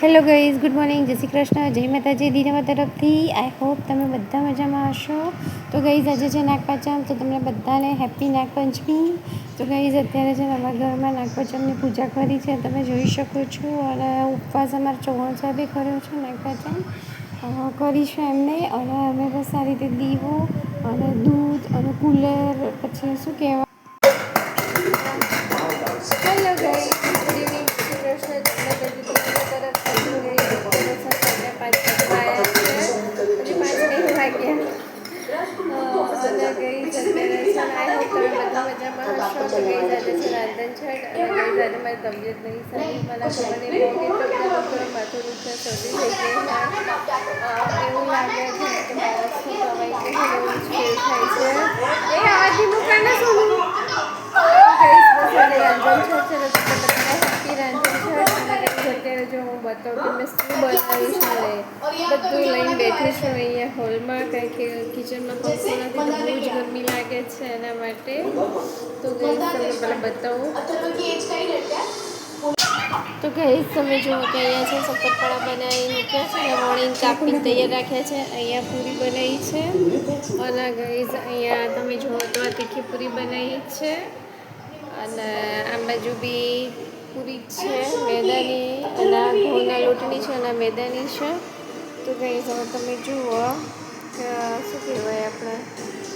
Hello guys good morning જય શ્રી કૃષ્ણ. જય માતાજી, દીનામા તરફથી. આઈ હોપ તમે બધા મજામાં હશો. તો ગઈઝ આજે છે નાગપાંચમ, તો તમને બધાને હેપી નાગપંચમી. તો ગઈઝ અત્યારે છે અમારા ઘરમાં નાગપંચમની પૂજા કરી છે. તમે જોઈ શકો છો. અને ઉપવાસ અમારા ચૌહાણ સાહેબે કર્યો છે નાગપંચમ. કરીશું એમને. અને અમે બસ આ રીતે દીવો અને દૂધ અને કુલર, પછી શું કહેવાય ગઈ છે આઈ હોપ તમે બધા મજામાં હશો તો ગઈ આજે છે રાંધણ છઠ અને ગઈ મારી તબિયત નહીં સારી. મને ખબર નહીં બહુ માથું દુખે શરદી થઈ ગઈ એવું લાગે છે કે મારા શું કે એવું ફીલ થાય છે. એ છઠ છે તો તમને હેપી છઠ. અને અત્યારે જો હું બતાવું કે મેં શું બનાવ્યું છે ને, બધું લઈને બેઠી છું અહીંયા હોલમાં કારણ કે કિચનમાં પંખો નથી બહુ જ ગરમી લાગે છે એના માટે. તો ગઈશ તમને પહેલાં બતાવું. તો ગઈ તમે જુઓ કે અહીંયા છે સફરપાળા બનાવી મૂક્યા છે અને મોર્નિંગ કાપી તૈયાર રાખ્યા છે, અહીંયા પૂરી બનાવી છે. અને ગઈશ અહીંયા તમે જુઓ તો આ તીખી પૂરી બનાવી છે. અને આ બાજુ બી પૂરી છે, મેદાની અને આ ઘઉંના લોટની છે અને મેદાની છે. તો કંઈ હવે તમે જુઓ કે શું કહેવાય આપણે,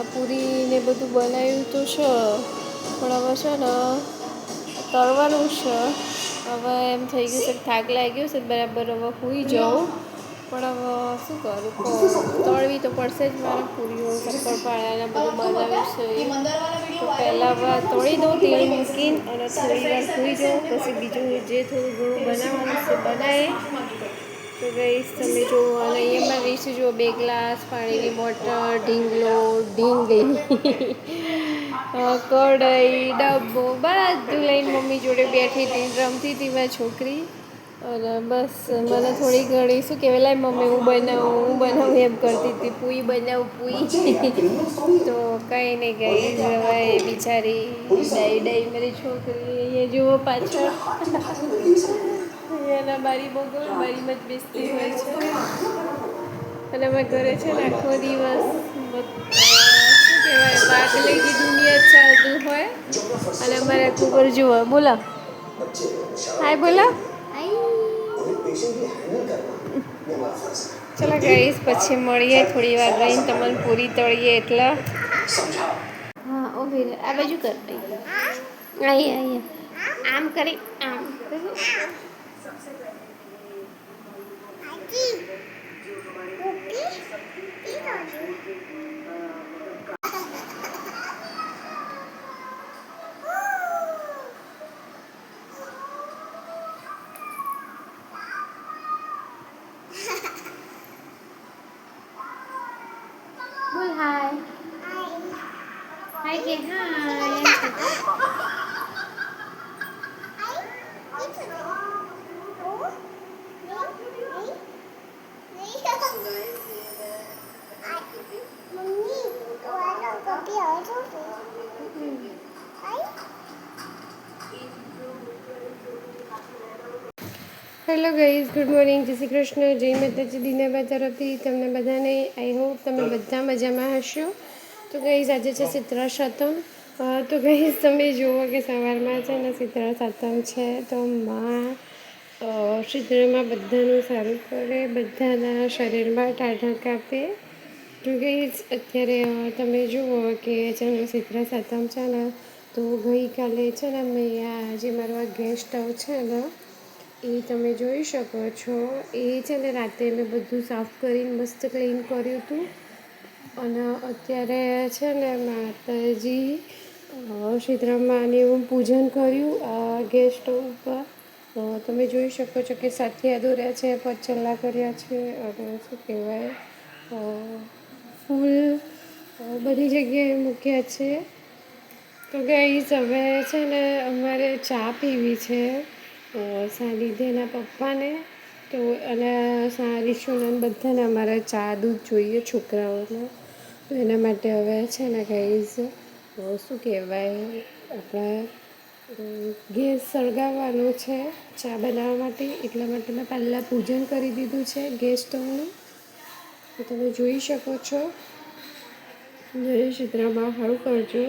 આ પૂરીને બધું બનાવ્યું તો છે, પણ હવે છે ને તળવાનું છે. હવે એમ થઈ ગયું છે થાક લાગ્યો છે, બરાબર હવે સૂઈ જાઉં. પણ હવે શું કરું તળવી તો પડશે જ મારે પૂરીઓ શક્કરપારાને બધું બનાવ્યું છે. તો પહેલાં તોડી દઉં તેલ મૂકીને અને થોડી વાર સૂઈ જાઉં, પછી બીજું જે થોડું ઘણું બનાવવાનું છે બનાવે તો ગઈશ તમે જુઓ અને અહીંયા રીસ જુઓ બે ગ્લાસ પાણીની બોટલ, ઢીંગલો, ઢીંગલી કઢાઈ, ડબ્બો, બધું લઈને મમ્મી જોડે બેઠી હતી, રમતી હતી મારી છોકરી. અને બસ, મને થોડી ઘણી શું કહેવાય, લાય મમ્મી, હું બનાવું હું બનાવું એમ કરતી હતી. પૂઈ બનાવું, પૂઈ. તો કંઈ નહીં ગઈ હવે બિચારી ડાઈ ડાઈ મારી છોકરી અહીંયા જુઓ પાછળ. અહીંયાના બારી બગલ, બારીમાં જ બેસતી હોય છે. અને અમે ઘરે છે ને આખો દિવસ શું કહેવાય પાગલેની દુનિયા જ ચાલતું હોય. અને અમારે આખું ઘર જુઓ, બોલો. હાય, બોલો. ચલો ગઈશ પછી મળીએ થોડી વાર રહીને, તમને પૂરી તળીએ એટલે. હા ઓકે આ બાજુ કર. અહીંયા અહીંયા આમ કરી, આમ. બોલ હાય કે hi hello guys good morning જય શ્રી કૃષ્ણ જય માતાજી દીનાબા તરફથી તમને બધાને આઈ હોપ તમે બધા મજામાં હશો તો ગઈ આજે છે શીતળા સાતમ. તો ગઈ તમે જુઓ કે સવારમાં છે ને શીતળા સાતમ છે તો માં અ, બધાનું સારું કરે બધાના શરીરમાં ટાઢા કાપે તો ગઈ અત્યારે તમે જુઓ કે છે ને શીતળા સાતમ છે ને તો ગઈકાલે છે ને મેં જે મારો આ ગેસ સ્ટવ છે ને એ તમે જોઈ શકો છો. એ છે ને રાતે મેં બધું સાફ કરીને મસ્ત ક્લીન કર્યું હતું. અને અત્યારે છે ને માતાજી શીતળામાને એવું પૂજન કર્યું આ ગેસ સ્ટવ ઉપર તમે જોઈ શકો છો કે સાથિયા દોર્યા છે પચલ્લા કર્યા છે અને શું કહેવાય ફૂલ બધી જગ્યાએ મૂક્યા છે. તો ગાઈસ હવે છે ને અમારે ચા પીવી છે સાનિધ્યના પપ્પાને. તો અને સારીશુને બધાને અમારે ચા દૂધ જોઈએ છોકરાઓને. તો એના માટે હવે છે ને ગાઈઝ શું કહેવાય, આપણા ગેસ સળગાવવાનો છે ચા બનાવવા માટે. એટલા માટે મેં પહેલાં પૂજન કરી દીધું છે ગેસ સ્ટવનું તો તમે જોઈ શકો છો. જય સીતરામાં હળું કરજો.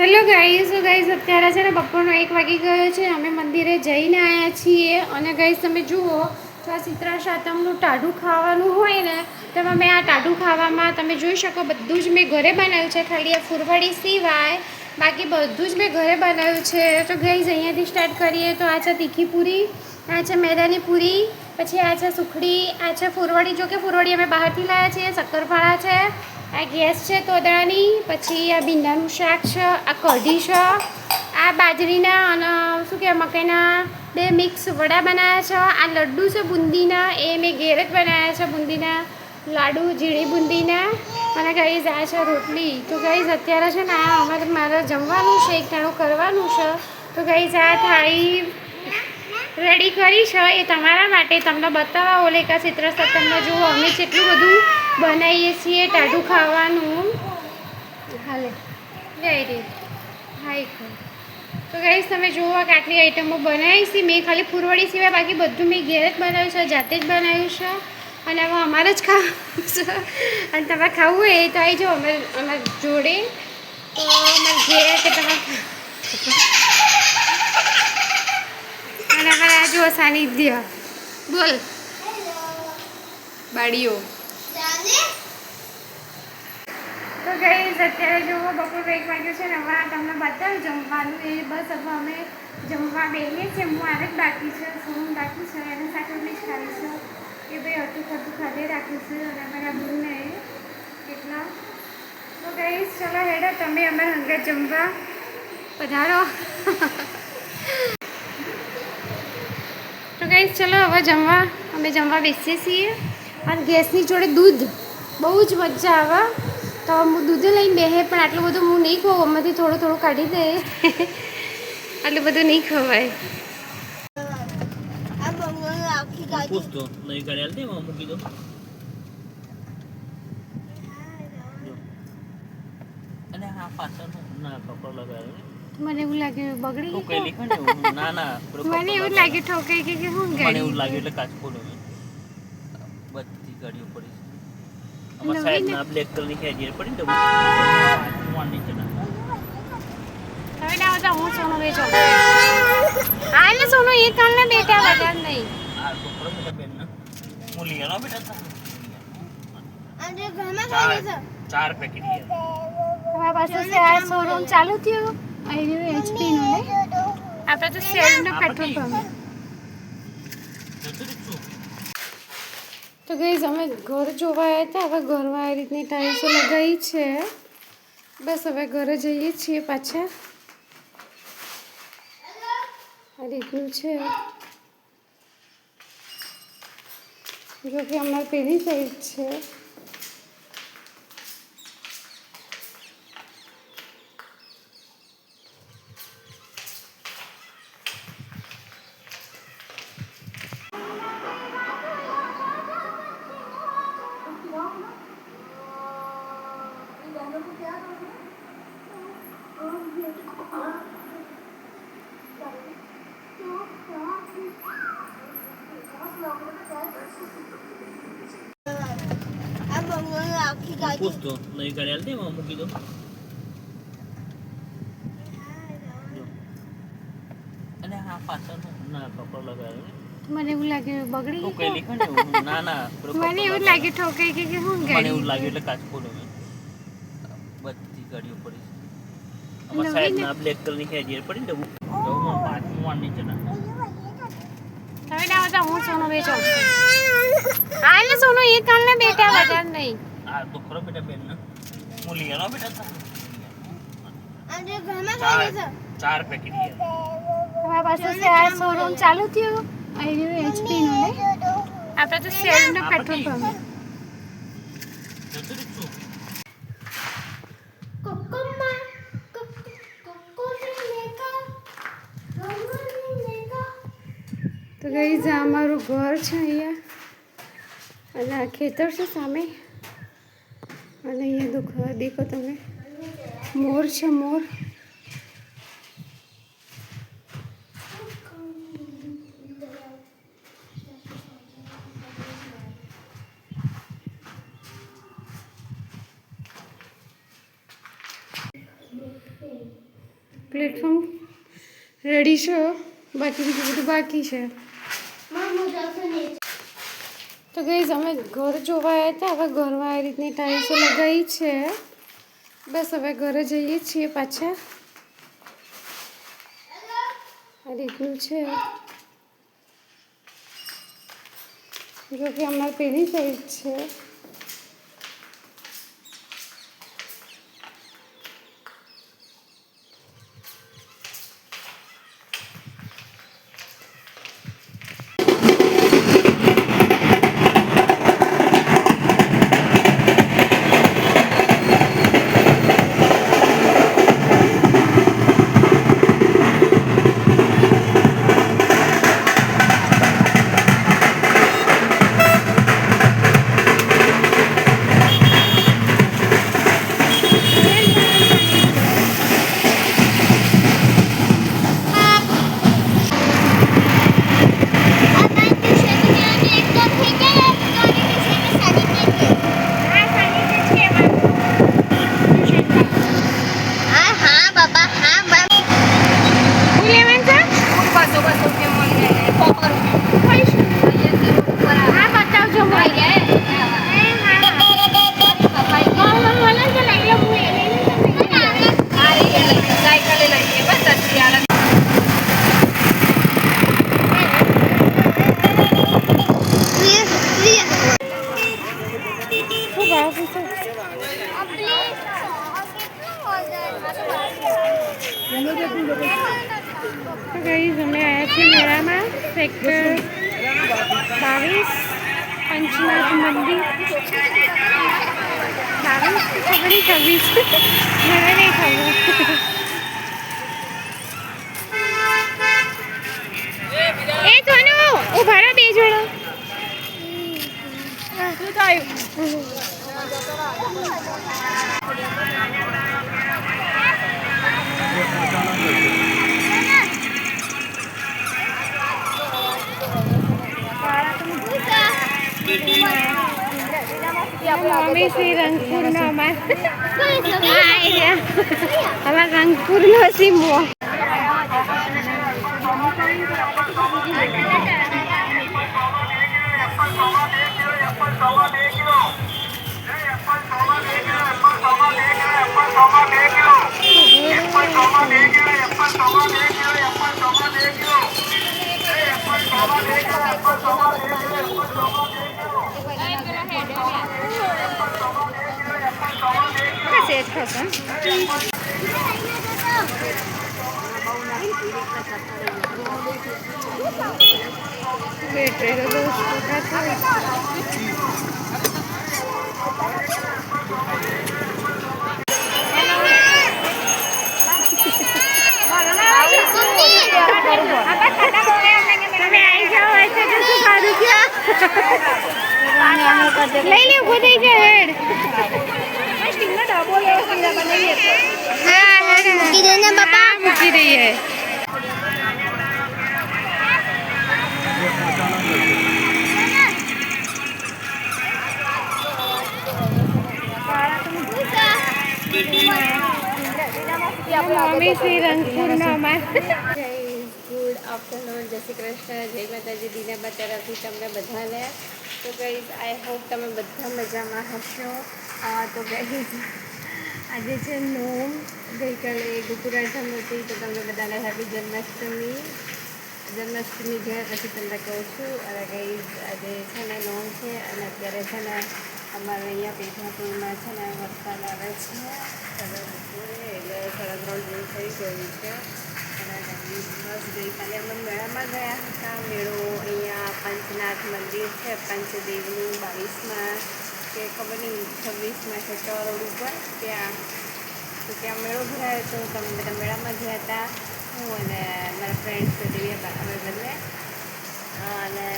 હેલો ગાઈઝ ગાઈઝ અત્યારે છે ને બપોરનો એક વાગી ગયો છે. અમે મંદિરે જઈને આવ્યા છીએ. અને ગાઈઝ તમે જુઓ તો આ શીતળા સાતમનું ટાઢું ખાવાનું હોય ને, તેમાં મેં આ ટાઢું ખાવામાં, તમે જોઈ શકો, બધું જ મેં ઘરે બનાવ્યું છે. ખાલી આ ફૂરવાડી સિવાય બાકી બધું જ મેં ઘરે બનાવ્યું છે. તો ગઈ અહીંયાથી સ્ટાર્ટ કરીએ તો આ છે તીખી પૂરી, આ છે મેદાની પૂરી, પછી આ છે સુખડી, આ છે ફૂરવાડી. જો કે ફૂરવાડી અમે બહારથી લાવ્યા છીએ શક્કરફાળા છે. આ ગેસ છે તોદડાની પછી આ ભીંડાનું શાક છે, આ કઢી છે, આ બાજરીના અને શું કહેવાય, મકાઈના બે મિક્સ વડા બનાવ્યા છે, આ લડ્ડુ છે બુંદીના, એ મેં ઘેર જ બનાવ્યા છે બુંદીના, લાડુ, ઝીણી બુંદીના, અને ગાઈઝ આ છે રોટલી. તો ગઈ અત્યારે છે ને અમારે મારે જમવાનું છે, એક ટાણું કરવાનું છે. તો ગાઈઝ આ થાળી રેડી કરી છે, એ તમારા માટે. તમને બતાવવા ઓલે ઓલેકા ચિત્ર સત્તરમાં જુઓ. અમે જેટલું બધું બનાવીએ છીએ ટાઢું ખાવાનું. હાલે. જય રે હાઈ તો ગાઈસ તમે જુઓ કે આટલી આઈટમો બનાવી છે. મેં ખાલી ફૂરવડી સિવાય બાકી બધું મેં ઘેર જ બનાવ્યું છે જાતે જ બનાવ્યું છે. અને હવે અમારે જ ખાવું છે. અને તમારે ખાવું હોય તો આવી જાઓ અમે અમારા જોડે. તો અમારે ઘેર કે તમારે અને અમારે આ જુઓ સાનિધ્ય. બોલ. બાડીઓ તો ગઈ અત્યારે જુઓ બપોર એક વાગ્યું છે ને, હવે તમને બતાવ્યું જમવાનું એ બસ હવે અમે જમવા બેસીએ છીએ. હું આને જ બાકી છે શું બાકી છે એને સાથે જ ખાવી છે. એ ભાઈ હતું ખતું ખાધે રાખીશું અને અમારા બહેનને કેટલા? તો ગઈ ચલો હેડો, તમે અમારા હંગર જમવા પધારો. તો ગઈ ચલો હવે જમવા, અમે જમવા બેસીએ છીએ. અને ગેસની જોડે દૂધ. બહુ જ મજા આવે. તો હું દૂધ લઈને બેહે પણ આટલું બધું હું નહીં ખાઉં આમાંથી થોડું થોડું કાઢી દે. આટલું બધું નહીં ખવાય. મને એવું લાગે બગડી મને એવું લાગે ઠોકાઈ ગઈ કે હું મને ગાડી? એવું લાગે એટલે કાચ ખોલો મેં. બધી ગાડીઓ પડી છે ના બ્લેક કલરની કેરીયર પડી તો હું નીચે ના હવે ના બધા હું સોનું વેચો. હા ને સોનું એ કાલ બેટા બધા નહીં. આ તો ખરો બેટા બેન ના હું લઈ આલો બેટા તાર. ચાર ચાર પેકેટ લઈ તમારા પાસે શેર શોરૂમ ચાલુ થયું. અહીં એચપી નું ને? આપણે તો શેર નો પેટ્રોલ પંપ જતું? તો ગઈ અમે ઘર જોવા આવ્યા હતા. હવે ઘરમાં આ રીતની ટાઈલ્સો લગાવી છે. બસ હવે ઘરે જઈએ છીએ પાછા. આ રીતનું છે. જો કે અમારે પેલી સાઈડ છે. પૂછતો નવી ગાડી હાલતી એમાં મૂકી દો. અને આ પાછળનું ના કપડો લગાવ્યો મને એવું લાગે બગડી ગયું ને એવું. ના ના મને એવું. લાગે ઠોકાઈ ગઈ કે હું મને એવું ગાડી લાગ્યું એટલે કાચ ખોલો મેં. બધી ગાડીઓ પડી છે અમારા સાહેબ ને? ના બ્લેક કલરની કેરીયર પડી ને તો હું તો હું પાંચ હું નીચે ના હવે ના બધા હું સોનું વેચો હા ને સોનું એ કાલ ને બેટા બધા નહીં આ તો ખરો બેટા બેન ને હું લઈ આવો બેટા. ચાર ચાર પેકેટ લઈ. તમારા પાસે શેર શોરૂમ ચાલુ થયું. અહીં એચપી નું ને? આપણે તો શેર નો પેટ્રોલ પંપ? તો. ગઈ અમારું ઘર છે અહીંયા. અને આ ખેતર છે સામે. અને અહીંયા દુખો દેખો તમે. મોર છે, મોર. પ્લેટફોર્મ રેડી છે. બાકી બીજું બધું બાકી છે તો ગઈ અમે ઘર જોવા આવ્યા હતા. હવે ઘરમાં આ રીતની ટાઈલ્સો લગાવી છે. બસ હવે ઘરે જઈએ છીએ પાછા. આ રીતનું છે. જો કે અમારે પેલી સાઈડ છે. એ સોનુ ઊભા રહો બે જોડો શું થયું મમ્મી શ્રી રંગપુરનો અમાર અમાર રંગપુરનો સીમો સેટ થશે બેટરી તો દોસ્ત થાય તમે આવી જાઓ એટલે તો શું સારું થયા લઈ લે ઊભો થઈ જાય હેડ મૂકી દે ને બાપા હા મૂકી દઈએ મમ્મી શ્રી રંગપુરનો અમાર ગુડ આફ્ટરનૂન જય શ્રી કૃષ્ણ જય માતાજી દીનાબા તરફથી તમને બધાને તો ગઈ આઈ હોપ તમે બધા મજામાં હશો અ, તો ગઈ આજે છે નોમ. ગઈકાલે ગોકુરાઠમ હતી તો તમને બધાને હેપી જન્માષ્ટમી. જન્માષ્ટમી જે પછી તમને કહું છું, અને ગઈ આજે છે ને નોમ છે, અને અત્યારે છે ને અમારે અહીંયા પેઠાપુરમાં છે ને વરસાદ આવે છે. એટલે સાડા ત્રણ જેવું થઈ ગયું છે. અને બસ ગઈકાલે અમે મેળામાં ગયા હતા. મેળો અહીંયા પંચનાથ મંદિર છે, પંચદેવનું બાવીસમાં. કે ખબર નહીં, છવ્વીસમાં છે ચો રોડ ઉપર ત્યાં તો ત્યાં મેળો ભરાયો હતો તો અમે બધા મેળામાં ગયા હતા. હું અને મારા ફ્રેન્ડ્સ દિવ્યા અમે બંને. અને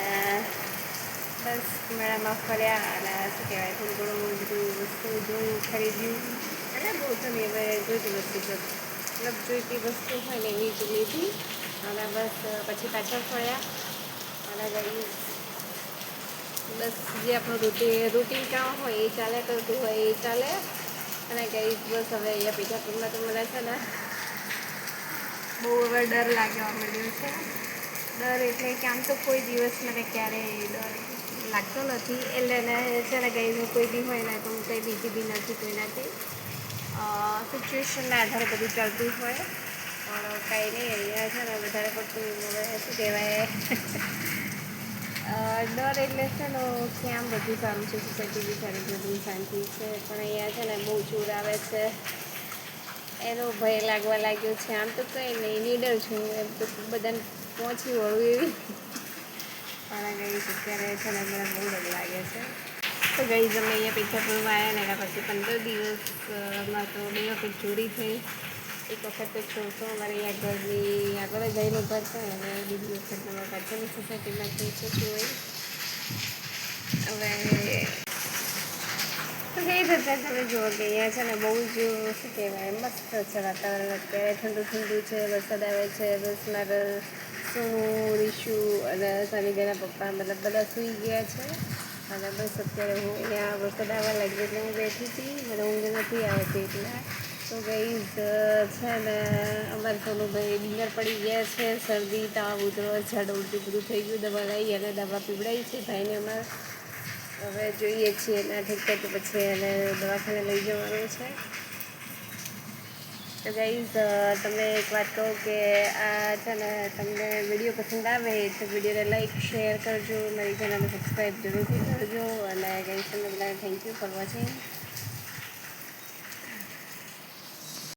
બસ મેળામાં ફર્યા અને શું કહેવાય, થોડું ઘણું બધું વસ્તુ જોયું, ખરીદ્યું. એટલે બહુ તો નહીં હવે જોઈતી વસ્તુ જો મતલબ જોઈતી વસ્તુ હોય ને એવી જ લીધી. અને બસ પછી પાછળ ફર્યા. અને ગઈ. બસ, જે આપણું રૂટીન રૂટીન કામ હોય એ ચાલ્યા કરતું હોય એ ચાલે. અને કઈ બસ હવે અહીંયા પીઠાપુરમાં તો મને છે ને. બહુ હવે ડર લાગવા મળ્યો છે. ડર એટલે કે આમ તો કોઈ દિવસ મને ક્યારેય ડર લાગતો નથી. એટલે એને છે ને કંઈ કોઈ બી હોય ને તો હું કંઈ બીજી બી નથી કોઈનાથી. સિચ્યુએશનના આધારે બધું ચાલતું હોય. પણ કાંઈ નહીં, અહીંયા છે ને વધારે પડતું હવે શું કહેવાય? ડર એટલે છે ને કે આમ બધું સારું છે સોસાયટી બિચારી બધું શાંતિ છે, પણ અહીંયા છે ને બહુ ચોર આવે છે. એનો ભય લાગવા લાગ્યો છે. આમ તો કંઈ નહીં, નીડર છું એમ તો બધાને પહોંચી વળું એવી. પણ ગઈ અત્યારે છે ને મને બહુ ડર લાગે છે. તો ગઈ અમે અહીંયા પીઠાપુરમાં આવ્યા ને એના પછી પંદર દિવસમાં તો બે વખત ચોરી થઈ. એક વખત તો ચોરસો અમારે અહીંયા ઘરની આગળ જઈને ઊભા છે અને બીજી વખત અમારા પાછળની સોસાયટીમાં થઈ છે હોય? હવે તો કઈ રીતે તમે જુઓ કે અહીંયા છે ને બહુ જ, શું કહેવાય, મસ્ત છે વાતાવરણ અત્યારે. ઠંડુ ઠંડુ છે, વરસાદ આવે છે બસ મારા સોનું રીશુ અને સાનિગાના પપ્પા મતલબ બધા સૂઈ ગયા છે. અને બસ અત્યારે હું અહીંયા વરસાદ આવવા લાગ્યો એટલે હું બેઠી હતી, મને ઊંઘ નથી આવતી એટલે. તો ગઈ છે ને, અમારા સોનુભાઈ ડિનર પડી ગયા છે, શરદી, તાવ ઉતરો ઝાડ ઉલટી બધું થઈ ગયું, દવા લઈ અને દવા પીવડાવી છે ભાઈને અમારે હવે જોઈએ છીએ ના ઠીક થાય તો પછી એને દવાખાને લઈ જવાનું છે. તો ગાઈઝ તમને એક વાત કહું કે આ છે ને તમને વીડિયો પસંદ આવે તો વિડીયોને લાઈક શેર કરજો, મારી ચેનલને સબસ્ક્રાઈબ જરૂરથી કરજો. અને ગાઈઝ તમને બધાને થેન્ક યુ ફોર વોચિંગ